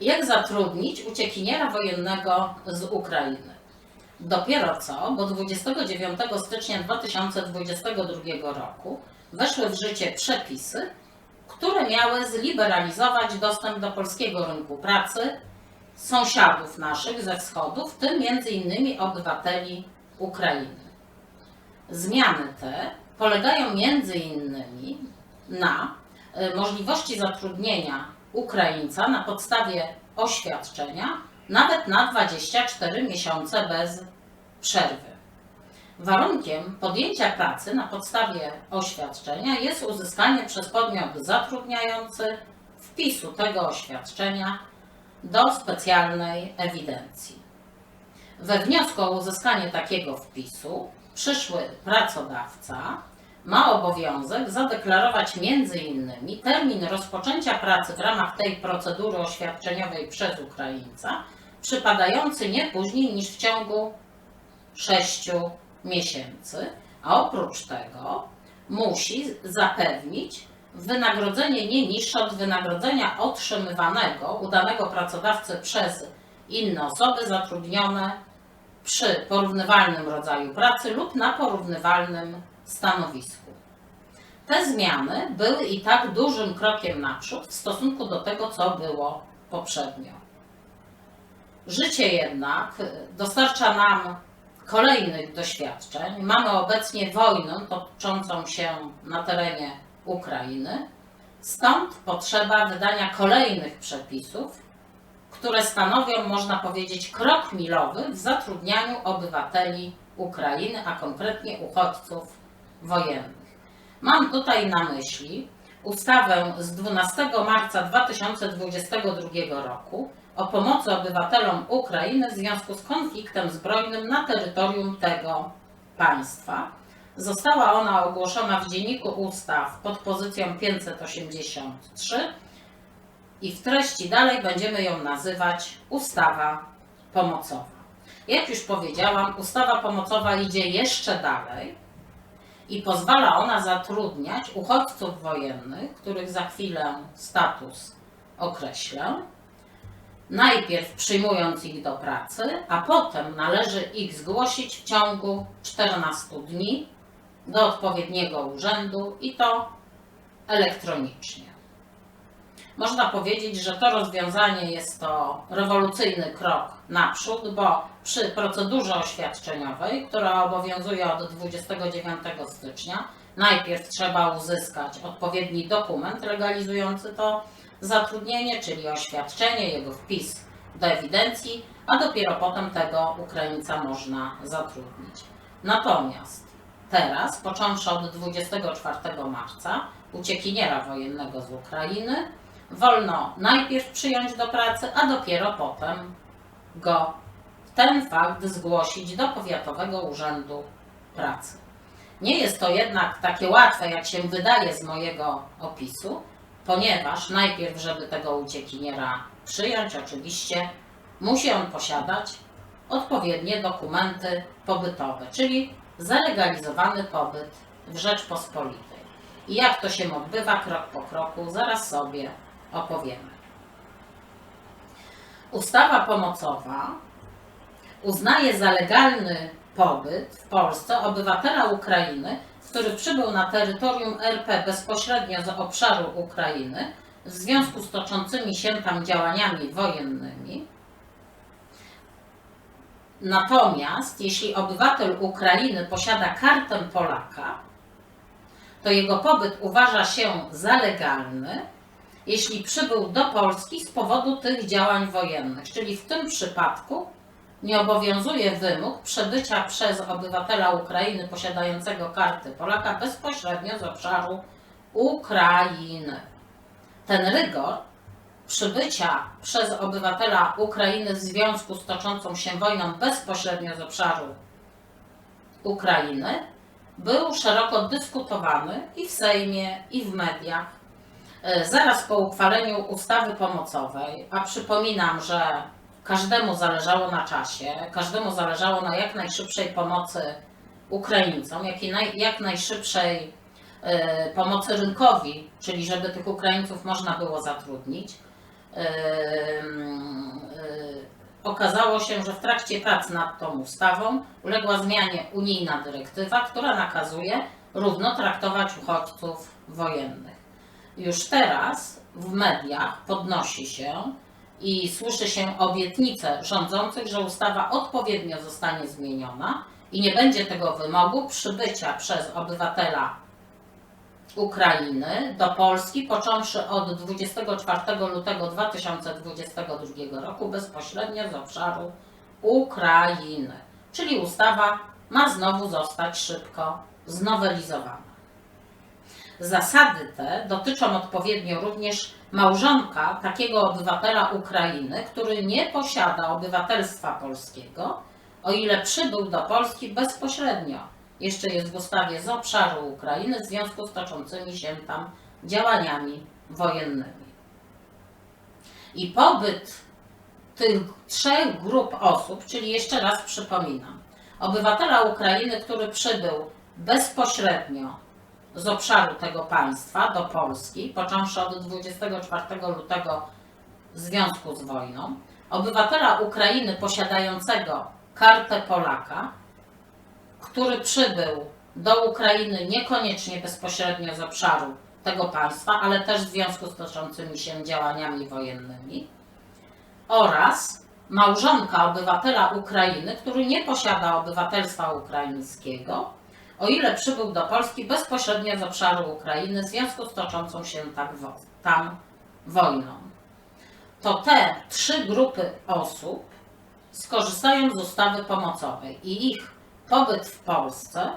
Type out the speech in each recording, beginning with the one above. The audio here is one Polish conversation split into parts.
Jak zatrudnić uciekiniera wojennego z Ukrainy? Dopiero co, bo 29 stycznia 2022 roku weszły w życie przepisy, które miały zliberalizować dostęp do polskiego rynku pracy sąsiadów naszych ze wschodu, w tym m.in. obywateli Ukrainy. Zmiany te polegają m.in. na y, możliwości zatrudnienia Ukraińca na podstawie oświadczenia nawet na 24 miesiące bez przerwy. Warunkiem podjęcia pracy na podstawie oświadczenia jest uzyskanie przez podmiot zatrudniający wpisu tego oświadczenia do specjalnej ewidencji. We wniosku o uzyskanie takiego wpisu przyszły pracodawca ma obowiązek zadeklarować m.in. termin rozpoczęcia pracy w ramach tej procedury oświadczeniowej przez Ukraińca, przypadający nie później niż w ciągu 6 miesięcy, a oprócz tego musi zapewnić wynagrodzenie nie niższe od wynagrodzenia otrzymywanego u danego pracodawcy przez inne osoby zatrudnione przy porównywalnym rodzaju pracy lub na porównywalnym stanowisku. Te zmiany były i tak dużym krokiem naprzód w stosunku do tego, co było poprzednio. Życie jednak dostarcza nam kolejnych doświadczeń. Mamy obecnie wojnę toczącą się na terenie Ukrainy, stąd potrzeba wydania kolejnych przepisów, które stanowią, można powiedzieć, krok milowy w zatrudnianiu obywateli Ukrainy, a konkretnie uchodźców wojennych. Mam tutaj na myśli ustawę z 12 marca 2022 roku o pomocy obywatelom Ukrainy w związku z konfliktem zbrojnym na terytorium tego państwa. Została ona ogłoszona w Dzienniku Ustaw pod pozycją 583 i w treści dalej będziemy ją nazywać ustawa pomocowa. Jak już powiedziałam, ustawa pomocowa idzie jeszcze dalej i pozwala ona zatrudniać uchodźców wojennych, których za chwilę status określę, najpierw przyjmując ich do pracy, a potem należy ich zgłosić w ciągu 14 dni do odpowiedniego urzędu i to elektronicznie. Można powiedzieć, że to rozwiązanie jest to rewolucyjny krok naprzód, bo przy procedurze oświadczeniowej, która obowiązuje od 29 stycznia, najpierw trzeba uzyskać odpowiedni dokument legalizujący to zatrudnienie, czyli oświadczenie, jego wpis do ewidencji, a dopiero potem tego Ukraińca można zatrudnić. Natomiast teraz, począwszy od 24 marca, uciekiniera wojennego z Ukrainy wolno najpierw przyjąć do pracy, a dopiero potem go ten fakt zgłosić do Powiatowego Urzędu Pracy. Nie jest to jednak takie łatwe, jak się wydaje z mojego opisu, ponieważ najpierw, żeby tego uciekiniera przyjąć, oczywiście musi on posiadać odpowiednie dokumenty pobytowe, czyli zalegalizowany pobyt w Rzeczpospolitej. I jak to się odbywa krok po kroku, zaraz sobie opowiemy. Ustawa pomocowa uznaje za legalny pobyt w Polsce obywatela Ukrainy, który przybył na terytorium RP bezpośrednio z obszaru Ukrainy w związku z toczącymi się tam działaniami wojennymi. Natomiast jeśli obywatel Ukrainy posiada kartę Polaka, to jego pobyt uważa się za legalny, jeśli przybył do Polski z powodu tych działań wojennych, czyli w tym przypadku nie obowiązuje wymóg przebycia przez obywatela Ukrainy posiadającego karty Polaka bezpośrednio z obszaru Ukrainy. Ten rygor przybycia przez obywatela Ukrainy w związku z toczącą się wojną bezpośrednio z obszaru Ukrainy był szeroko dyskutowany i w Sejmie, i w mediach. E, Zaraz po uchwaleniu ustawy pomocowej, a przypominam, że każdemu zależało na czasie, każdemu zależało na jak najszybszej pomocy Ukraińcom, jak i naj, jak najszybszej e, pomocy rynkowi, czyli żeby tych Ukraińców można było zatrudnić. Ym, okazało się, że w trakcie prac nad tą ustawą uległa zmianie unijna dyrektywa, która nakazuje równo traktować uchodźców wojennych. Już teraz w mediach podnosi się i słyszy się obietnice rządzących, że ustawa odpowiednio zostanie zmieniona i nie będzie tego wymogu przybycia przez obywatela Ukrainy do Polski, począwszy od 24 lutego 2022 roku bezpośrednio z obszaru Ukrainy. Czyli ustawa ma znowu zostać szybko znowelizowana. Zasady te dotyczą odpowiednio również małżonka takiego obywatela Ukrainy, który nie posiada obywatelstwa polskiego, o ile przybył do Polski bezpośrednio. Jeszcze jest w ustawie z obszaru Ukrainy w związku z toczącymi się tam działaniami wojennymi. I pobyt tych trzech grup osób, czyli jeszcze raz przypominam, obywatela Ukrainy, który przybył bezpośrednio z obszaru tego państwa do Polski, począwszy od 24 lutego w związku z wojną, obywatela Ukrainy posiadającego kartę Polaka, który przybył do Ukrainy niekoniecznie bezpośrednio z obszaru tego państwa, ale też w związku z toczącymi się działaniami wojennymi, oraz małżonka obywatela Ukrainy, który nie posiada obywatelstwa ukraińskiego, o ile przybył do Polski bezpośrednio z obszaru Ukrainy w związku z toczącą się tak wo- tam wojną. To te trzy grupy osób skorzystają z ustawy pomocowej i ich pobyt w Polsce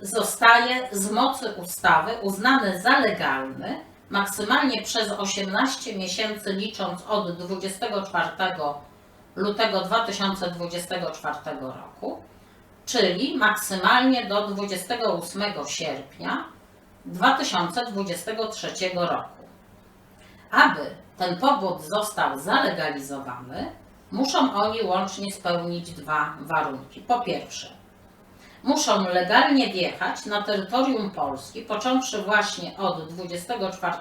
zostaje z mocy ustawy uznany za legalny maksymalnie przez 18 miesięcy licząc od 24 lutego 2024 roku, czyli maksymalnie do 28 sierpnia 2023 roku. Aby ten pobyt został zalegalizowany, muszą oni łącznie spełnić dwa warunki. Po pierwsze, muszą legalnie wjechać na terytorium Polski, począwszy właśnie od 24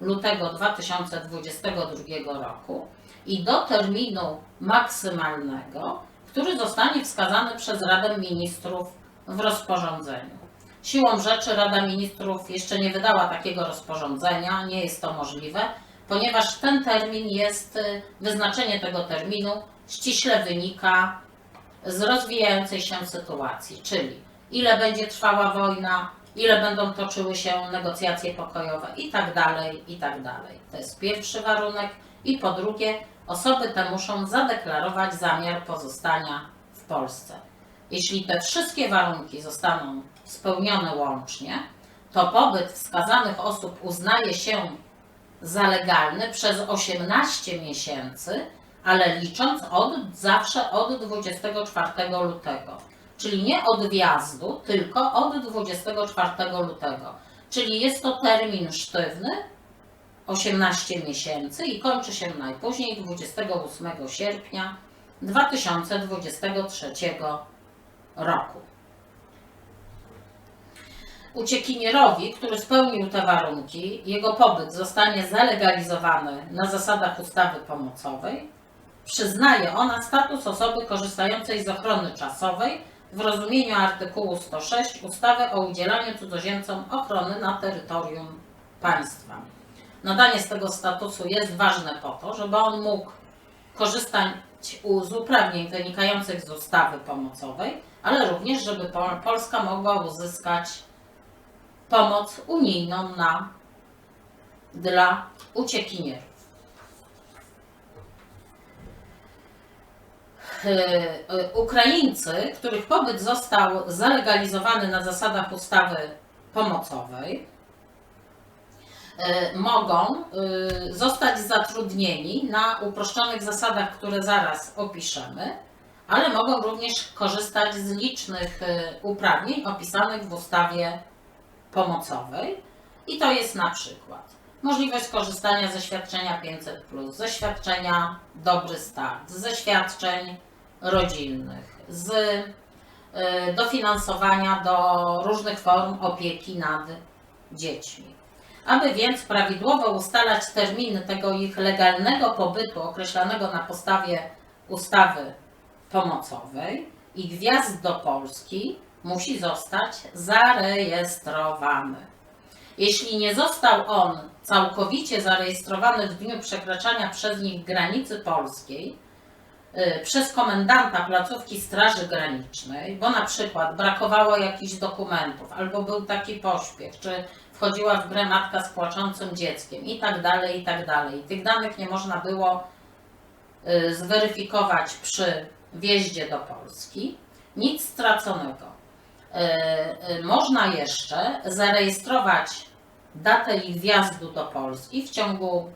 lutego 2022 roku i do terminu maksymalnego, który zostanie wskazany przez Radę Ministrów w rozporządzeniu. Siłą rzeczy Rada Ministrów jeszcze nie wydała takiego rozporządzenia, nie jest to możliwe, ponieważ ten termin jest, y, wyznaczenie tego terminu ściśle wynika z rozwijającej się sytuacji, czyli ile będzie trwała wojna, ile będą toczyły się negocjacje pokojowe i tak dalej, i tak dalej. To jest pierwszy warunek. I po drugie, osoby te muszą zadeklarować zamiar pozostania w Polsce. Jeśli te wszystkie warunki zostaną spełnione łącznie, to pobyt wskazanych osób uznaje się za legalny przez 18 miesięcy, ale licząc od zawsze od 24 lutego. Czyli nie od wjazdu, tylko od 24 lutego. Czyli jest to termin sztywny 18 miesięcy i kończy się najpóźniej 28 sierpnia 2023 roku. Uciekinierowi, który spełnił te warunki, jego pobyt zostanie zalegalizowany na zasadach ustawy pomocowej. Przyznaje ona status osoby korzystającej z ochrony czasowej w rozumieniu artykułu 106 ustawy o udzielaniu cudzoziemcom ochrony na terytorium państwa. Nadanie z tego statusu jest ważne po to, żeby on mógł korzystać z uprawnień wynikających z ustawy pomocowej, ale również, żeby Pol- Polska mogła uzyskać pomoc unijną na, dla uciekinierów. E, Ukraińcy, których pobyt został zalegalizowany na zasadach ustawy pomocowej, mogą e, zostać zatrudnieni na uproszczonych zasadach, które zaraz opiszemy, ale mogą również korzystać z licznych e, uprawnień opisanych w ustawie pomocowej i to jest na przykład możliwość skorzystania ze świadczenia 500, ze świadczenia Dobry Start, ze świadczeń rodzinnych, z dofinansowania do różnych form opieki nad dziećmi. Aby więc prawidłowo ustalać terminy tego ich legalnego pobytu określanego na podstawie ustawy pomocowej, ich wjazd do Polski musi zostać zarejestrowany. Jeśli nie został on całkowicie zarejestrowany w dniu przekraczania przez nich granicy polskiej y, przez komendanta placówki Straży Granicznej, bo na przykład brakowało jakichś dokumentów, albo był taki pośpiech, czy wchodziła w grę matka z płaczącym dzieckiem i tak dalej, i tak dalej. Tych danych nie można było y, zweryfikować przy wjeździe do Polski. Nic straconego. Y, y, Można jeszcze zarejestrować datę ich wjazdu do Polski w ciągu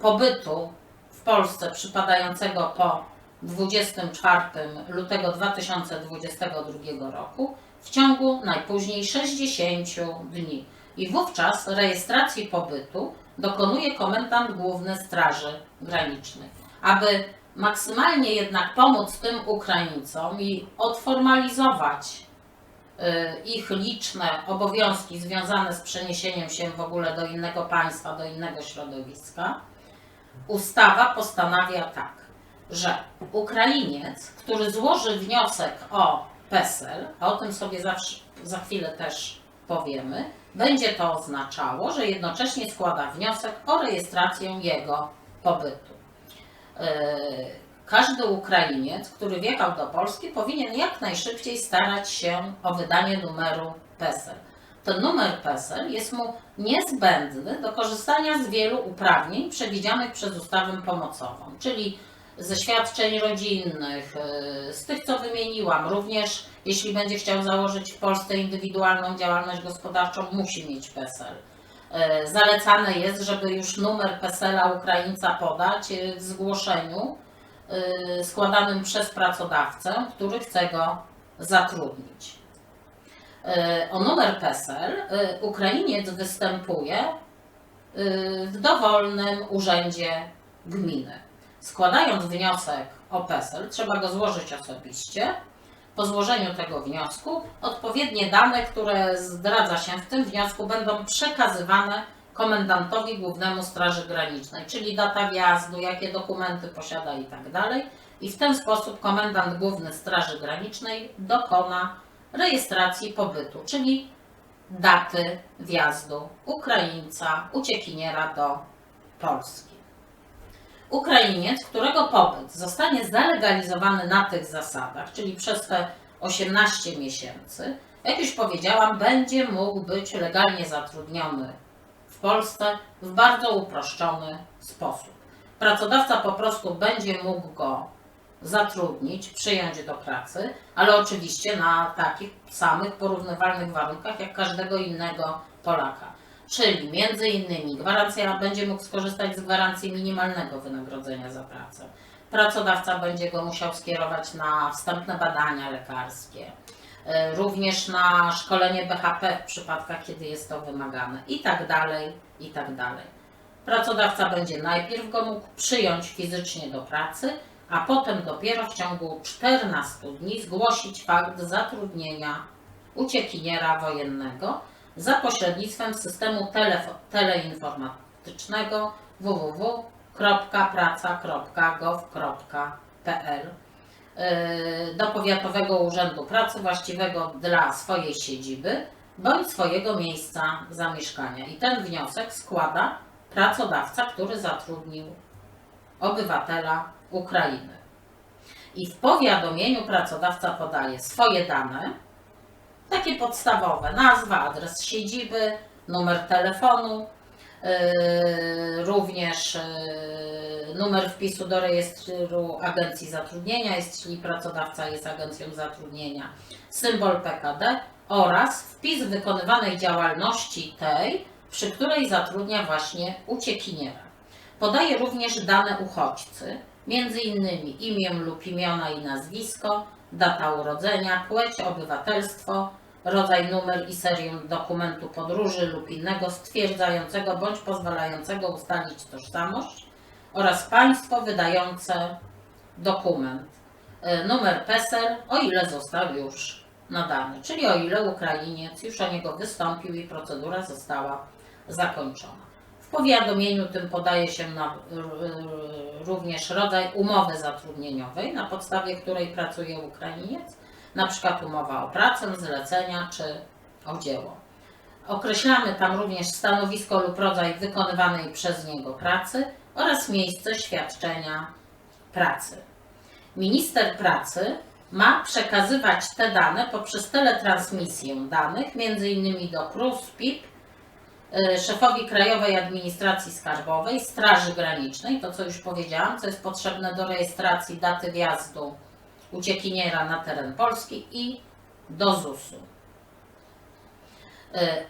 pobytu w Polsce przypadającego po 24 lutego 2022 roku w ciągu najpóźniej 60 dni. I wówczas rejestracji pobytu dokonuje komendant główny Straży Granicznej. Aby maksymalnie jednak pomóc tym Ukraińcom i odformalizować y, ich liczne obowiązki związane z przeniesieniem się w ogóle do innego państwa, do innego środowiska, ustawa postanawia tak, że Ukrainiec, który złoży wniosek o PESEL, a o tym sobie zawsze, za chwilę też powiemy, będzie to oznaczało, że jednocześnie składa wniosek o rejestrację jego pobytu. Yy, Każdy Ukrainiec, który wjechał do Polski, powinien jak najszybciej starać się o wydanie numeru PESEL. Ten numer PESEL jest mu niezbędny do korzystania z wielu uprawnień przewidzianych przez ustawę pomocową, czyli ze świadczeń rodzinnych, yy, z tych co wymieniłam, również jeśli będzie chciał założyć w Polsce indywidualną działalność gospodarczą, musi mieć PESEL. Yy, Zalecane jest, żeby już numer PESEL-a Ukraińca podać yy, w zgłoszeniu składanym przez pracodawcę, który chce go zatrudnić. O numer PESEL Ukrainiec występuje w dowolnym urzędzie gminy. Składając wniosek o PESEL, trzeba go złożyć osobiście. Po złożeniu tego wniosku odpowiednie dane, które zdradza się w tym wniosku, będą przekazywane komendantowi głównemu Straży Granicznej, czyli data wjazdu, jakie dokumenty posiada i tak dalej. I w ten sposób komendant główny Straży Granicznej dokona rejestracji pobytu, czyli daty wjazdu Ukraińca, uciekiniera do Polski. Ukrainiec, którego pobyt zostanie zalegalizowany na tych zasadach, czyli przez te 18 miesięcy, jak już powiedziałam, będzie mógł być legalnie zatrudniony w Polsce w bardzo uproszczony sposób. Pracodawca po prostu będzie mógł go zatrudnić, przyjąć do pracy, ale oczywiście na takich samych porównywalnych warunkach jak każdego innego Polaka. Czyli między innymi gwarancja będzie mógł skorzystać z gwarancji minimalnego wynagrodzenia za pracę. Pracodawca będzie go musiał skierować na wstępne badania lekarskie, y, również na szkolenie BHP w przypadkach, kiedy jest to wymagane i tak dalej, i tak dalej. Pracodawca będzie najpierw go mógł przyjąć fizycznie do pracy, a potem dopiero w ciągu 14 dni zgłosić fakt zatrudnienia uciekiniera wojennego za pośrednictwem systemu teleinformatycznego www.praca.gov.pl yy, do Powiatowego Urzędu Pracy właściwego dla swojej siedziby bądź swojego miejsca zamieszkania. I ten wniosek składa pracodawca, który zatrudnił obywatela Ukrainy. I w powiadomieniu pracodawca podaje swoje dane, takie podstawowe, nazwa, adres siedziby, numer telefonu, yy, również yy, numer wpisu do rejestru agencji zatrudnienia, jeśli pracodawca jest agencją zatrudnienia, symbol PKD oraz wpis wykonywanej działalności tej, przy której zatrudnia właśnie uciekiniera. Podaje również dane uchodźcy, innymi imię lub imiona i nazwisko, data urodzenia, płeć, obywatelstwo, rodzaj, numer i serię dokumentu podróży lub innego stwierdzającego bądź pozwalającego ustalić tożsamość oraz państwo wydające dokument. Y, Numer PESEL, o ile został już nadany, czyli o ile Ukrainiec już o niego wystąpił i procedura została zakończona. W powiadomieniu tym podaje się na, również rodzaj umowy zatrudnieniowej, na podstawie której pracuje Ukrainiec, na przykład umowa o pracę, zlecenia czy o dzieło. Określamy tam również stanowisko lub rodzaj wykonywanej przez niego pracy oraz miejsce świadczenia pracy. Minister pracy ma przekazywać te dane poprzez teletransmisję danych, m.in. do KRUS, PIP, y, szefowi Krajowej Administracji Skarbowej, Straży Granicznej, to co już powiedziałam, co jest potrzebne do rejestracji daty wjazdu uciekiniera na teren Polski i do ZUS-u.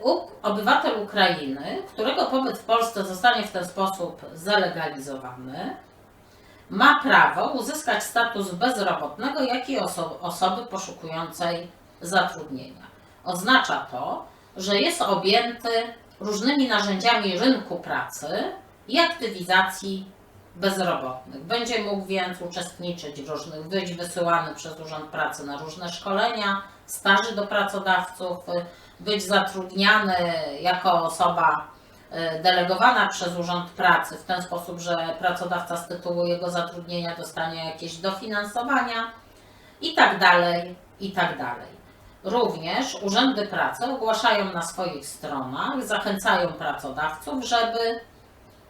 U- Obywatel Ukrainy, którego pobyt w Polsce zostanie w ten sposób zalegalizowany, ma prawo uzyskać status bezrobotnego, jak i oso- osoby poszukującej zatrudnienia. Oznacza to, że jest objęty różnymi narzędziami rynku pracy i aktywizacji bezrobotnych. Będzie mógł więc uczestniczyć w różnych, być wysyłany przez Urząd Pracy na różne szkolenia, staży do pracodawców, być zatrudniany jako osoba e, delegowana przez Urząd Pracy w ten sposób, że pracodawca z tytułu jego zatrudnienia dostanie jakieś dofinansowania i tak dalej, i tak dalej. Również urzędy pracy ogłaszają na swoich stronach, zachęcają pracodawców, żeby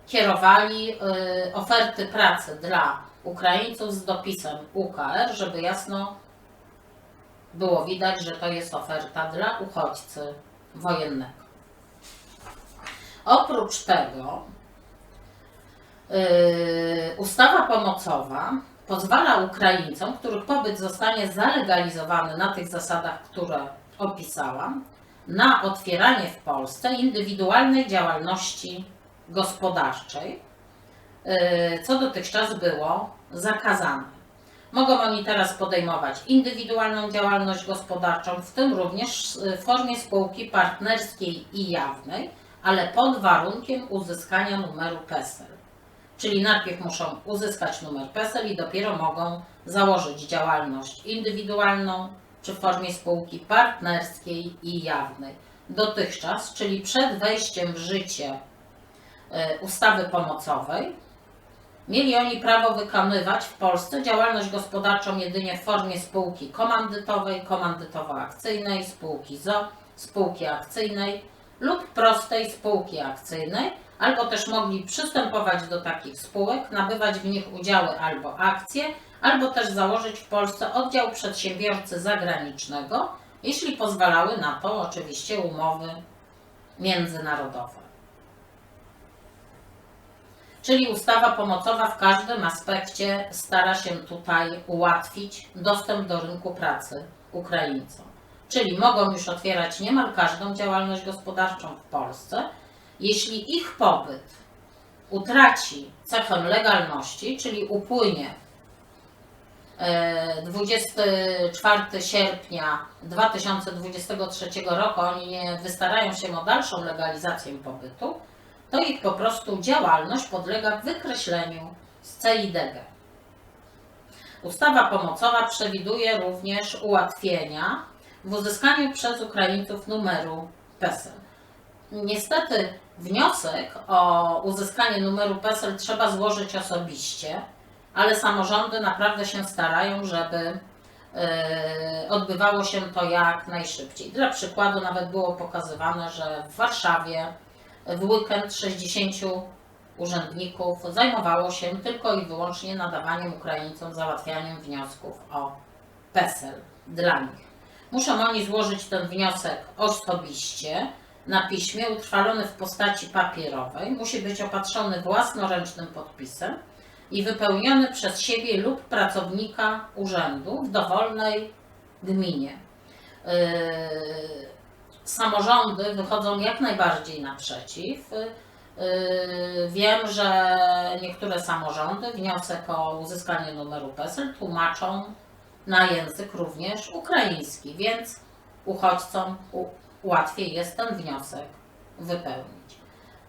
kierowali y, oferty pracy dla Ukraińców z dopisem UKR, żeby jasno było widać, że to jest oferta dla uchodźcy wojennego. Oprócz tego yy, ustawa pomocowa pozwala Ukraińcom, których pobyt zostanie zalegalizowany na tych zasadach, które opisałam, na otwieranie w Polsce indywidualnej działalności gospodarczej, yy, co dotychczas było zakazane. Mogą oni teraz podejmować indywidualną działalność gospodarczą, w tym również y, w formie spółki partnerskiej i jawnej, ale pod warunkiem uzyskania numeru PESEL. Czyli najpierw muszą uzyskać numer PESEL i dopiero mogą założyć działalność indywidualną czy w formie spółki partnerskiej i jawnej. Dotychczas, czyli przed wejściem w życie y, ustawy pomocowej, Mieli oni prawo wykonywać w Polsce działalność gospodarczą jedynie w formie spółki komandytowej, komandytowo-akcyjnej, spółki ZO, spółki akcyjnej lub prostej spółki akcyjnej, albo też mogli przystępować do takich spółek, nabywać w nich udziały albo akcje, albo też założyć w Polsce oddział przedsiębiorcy zagranicznego, jeśli pozwalały na to oczywiście umowy międzynarodowe. Czyli ustawa pomocowa w każdym aspekcie stara się tutaj ułatwić dostęp do rynku pracy Ukraińcom. Czyli mogą już otwierać niemal każdą działalność gospodarczą w Polsce, jeśli ich pobyt utraci cechę legalności, czyli upłynie e, 24 sierpnia 2023 roku, oni nie wystarają się o dalszą legalizację pobytu, to ich po prostu działalność podlega wykreśleniu z CIDG. Ustawa pomocowa przewiduje również ułatwienia w uzyskaniu przez Ukraińców numeru PESEL. Niestety wniosek o uzyskanie numeru PESEL trzeba złożyć osobiście, ale samorządy naprawdę się starają, żeby e, odbywało się to jak najszybciej. Dla przykładu nawet było pokazywane, że w Warszawie w weekend 60 urzędników zajmowało się tylko i wyłącznie nadawaniem Ukraińcom, załatwianiem wniosków o PESEL dla nich. Muszą oni złożyć ten wniosek osobiście, na piśmie, utrwalony w postaci papierowej, musi być opatrzony własnoręcznym podpisem i wypełniony przez siebie lub pracownika urzędu w dowolnej gminie. Yy, samorządy wychodzą jak najbardziej naprzeciw. Yy, Wiem, że niektóre samorządy wniosek o uzyskanie numeru PESEL tłumaczą na język również ukraiński, więc uchodźcom łatwiej jest ten wniosek wypełnić.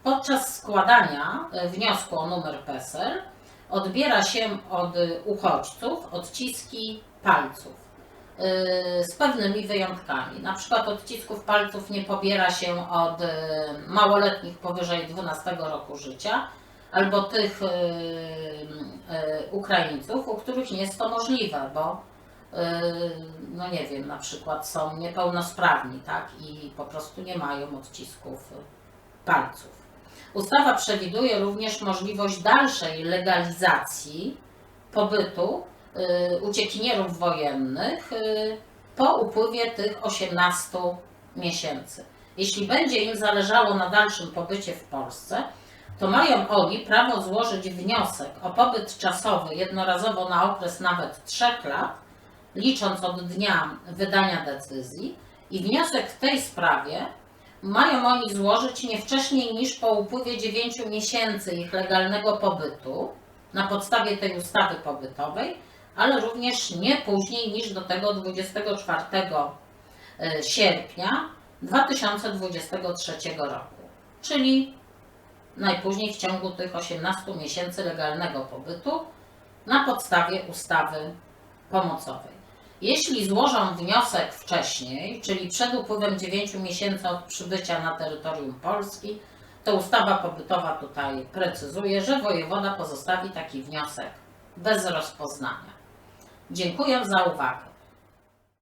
Podczas składania y, wniosku o numer PESEL odbiera się od uchodźców odciski palców. Y, z pewnymi wyjątkami. Na przykład odcisków palców nie pobiera się od y, małoletnich powyżej 12 roku życia albo tych y, Ukraińców, u których nie jest to możliwe, bo no nie wiem, na przykład są niepełnosprawni, tak, i po prostu nie mają odcisków palców. Ustawa przewiduje również możliwość dalszej legalizacji pobytu uciekinierów wojennych y, po upływie tych 18 miesięcy. Jeśli będzie im zależało na dalszym pobycie w Polsce, to mają oni prawo złożyć wniosek o pobyt czasowy jednorazowo na okres nawet 3 lat, licząc od dnia wydania decyzji, i wniosek w tej sprawie mają oni złożyć nie wcześniej niż po upływie 9 miesięcy ich legalnego pobytu na podstawie tej ustawy pobytowej, ale również nie później niż do tego 24 e, sierpnia 2023 roku, czyli najpóźniej w ciągu tych 18 miesięcy legalnego pobytu na podstawie ustawy pomocowej. Jeśli złożą wniosek wcześniej, czyli przed upływem 9 miesięcy od przybycia na terytorium Polski, to ustawa pobytowa tutaj precyzuje, że wojewoda pozostawi taki wniosek bez rozpoznania. Dziękuję za uwagę.